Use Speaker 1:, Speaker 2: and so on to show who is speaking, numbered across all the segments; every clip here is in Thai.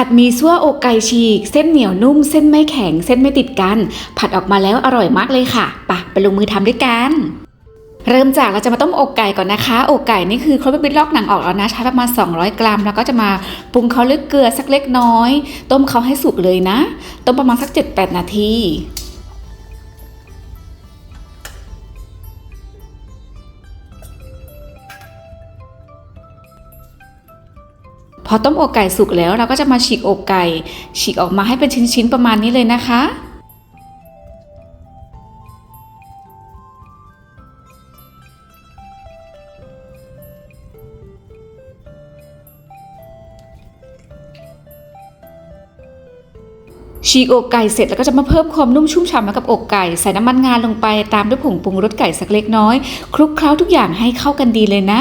Speaker 1: ผัดมีซั่วอกไก่ฉีก เส้นเหนียวนุ่ม เส้นไม่แข็ง เส้นไม่ติดกัน ผัดออกมาแล้วอร่อยมากเลยค่ะปะไปลงมือทำด้วยกัน เริ่มจากเราจะมาต้มอกไก่ก่อนนะคะ อกไก่นี่คือครบไปบิดลอกหนังออกแล้วนะ ใช้ประมาณ 200 กรัม แล้วก็จะมาปรุงเขาด้วยเกลือสักเล็กน้อย ต้มเขาให้สุกเลยนะ ต้มประมาณสัก 7-8 นาที พอต้มอกไก่สุกแล้วเราก็จะมาฉีกอกไก่ ฉีกออกมาให้เป็นชิ้นๆประมาณนี้เลยนะคะฉีกอกไก่เสร็จแล้วก็จะมาเพิ่มความนุ่มชุ่มฉ่ำให้กับอกไก่ใส่น้ำมันงาลงไปตามด้วยผงปรุงรสไก่สักเล็กน้อยคลุกเคล้าทุกอย่างให้เข้ากันดีเลยนะ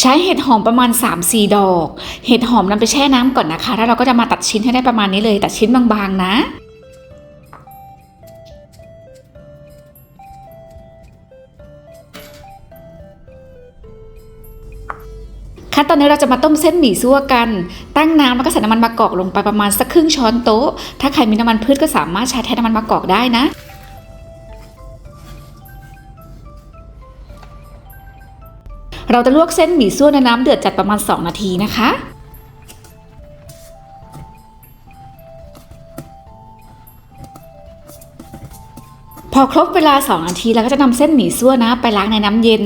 Speaker 1: ใช้เห็ดหอมประมาณ 3-4 ดอก เห็ดหอมนำไปแช่น้ำก่อนนะคะ แล้วเราก็จะมาตัดชิ้นให้ได้ประมาณนี้เลย ตัดชิ้นบางๆนะขั้นตอนนี้เราจะมาต้มเส้นหมี่ซั่วกัน ตั้งน้ำแล้วก็ใส่น้ำมันมะกอกลงไปประมาณสักครึ่งช้อนโต๊ะ ถ้าใครมีน้ำมันพืชก็สามารถใช้แทนน้ำมันมะกอกได้นะ เราจะลวกเส้นหมี่ซั่วในน้ำเดือดจัดประมาณ 2 นาทีนะคะ พอครบเวลา 2 นาทีเราก็จะนำเส้นหมี่ซั่วนะ ไปล้างในน้ำเย็น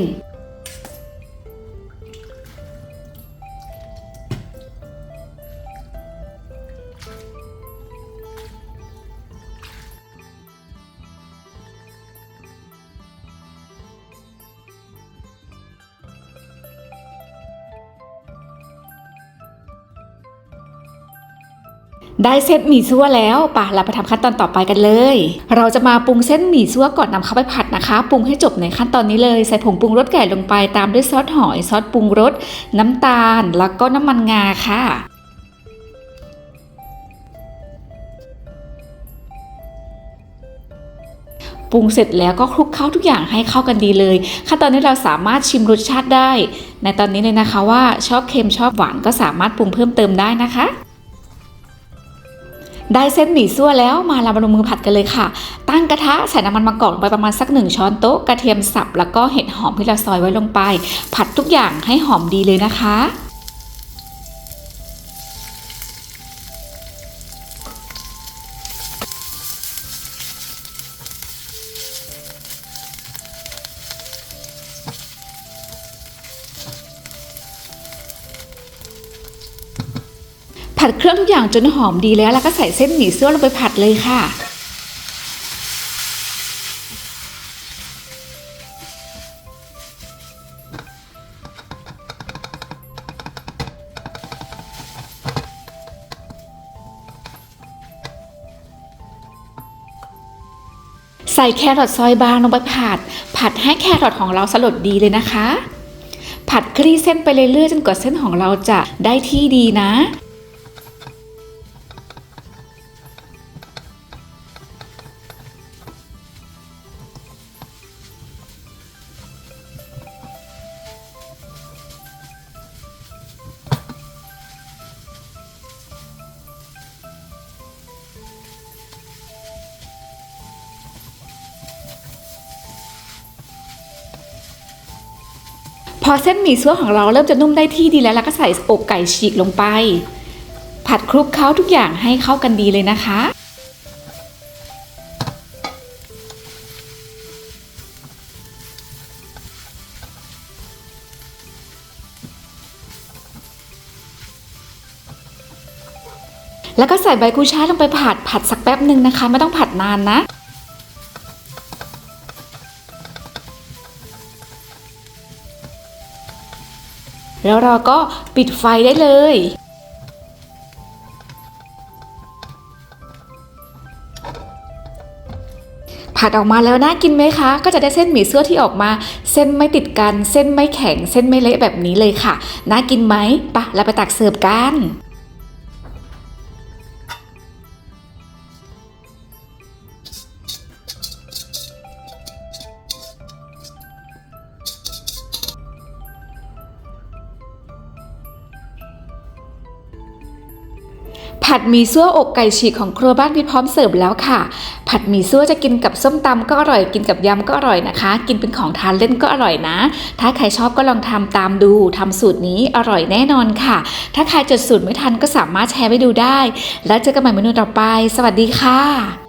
Speaker 1: ได้เส้นหมี่ซั่วแล้วป่ะเราไปทำขั้นตอนต่อไปกันเลย เราจะมาปรุงเส้นหมี่ซั่วก่อนนำเข้าไปผัดนะคะ ปรุงให้จบในขั้นตอนนี้เลย ใส่ผงปรุงรสไก่ลงไปตามด้วยซอสหอยซอสปรุงรสน้ำตาล แล้วก็น้ำมันงาค่ะปรุงเสร็จแล้วก็คลุกเคล้าทุกอย่างให้เข้ากันดีเลย ขั้นตอนนี้เราสามารถชิมรสชาติได้ ในตอนนี้เลยนะคะว่าชอบเค็มชอบหวานก็สามารถปรุงเพิ่มเติมได้นะคะ ได้เส้นหมี่ซั่วแล้วมาเรามาลงมือผัดกันเลยค่ะ ตั้งกระทะใส่น้ำมันมะกอกลงไปประมาณสักหนึ่งช้อนโต๊ะกระเทียมสับแล้วก็เห็ดหอมที่เราซอยไว้ลงไป ผัดทุกอย่างให้หอมดีเลยนะคะ ผัดเครื่องทุกอย่างจนหอมดีแล้วแล้วก็ใส่เส้นหมี่ซั่วลงไปผัดเลยค่ะ ใส่แครอทซอยบางลงไปผัด ผัดให้แครอทของเราสลดดีเลยนะคะ ผัดคลี่เส้นไปเรื่อยๆจนกว่าเส้นของเราจะได้ที่ดีนะ อเส้นหมี่ซั่วของเราเริ่มจะนุ่มได้ที่ดีแล้วเราก็ใส่อกไก่ฉีกลงไป ผัดคลุกเคล้าทุกอย่างให้เข้ากันดีเลยนะคะ แล้วก็ใส่ใบกุยช่ายลงไปผัดผัดสักแป๊บหนึ่งนะคะ ไม่ต้องผัดนานนะ แล้วเราก็ปิดไฟได้เลย ผัดออกมาแล้วน่ากินไหมคะ ก็จะได้เส้นหมี่เสื้อที่ออกมา เส้นไม่ติดกัน เส้นไม่แข็ง เส้นไม่เละแบบนี้เลยค่ะ น่ากินไหมปะเราไปตักเสิร์ฟกัน ผัดหมี่ซั่วอกไก่ฉีกของครัวบ้านพี่พร้อมเสิร์ฟแล้วค่ะ ผัดหมี่ซั่วจะกินกับส้มตำก็อร่อยกินกับยำก็อร่อยนะคะ กินเป็นของทานเล่นก็อร่อยนะ ถ้าใครชอบก็ลองทำตามดูทำสูตรนี้อร่อยแน่นอนค่ะ ถ้าใครจดสูตรไม่ทันก็สามารถแชร์ไปดูได้ แล้วเจอกันใหม่เมนูต่อไป สวัสดีค่ะ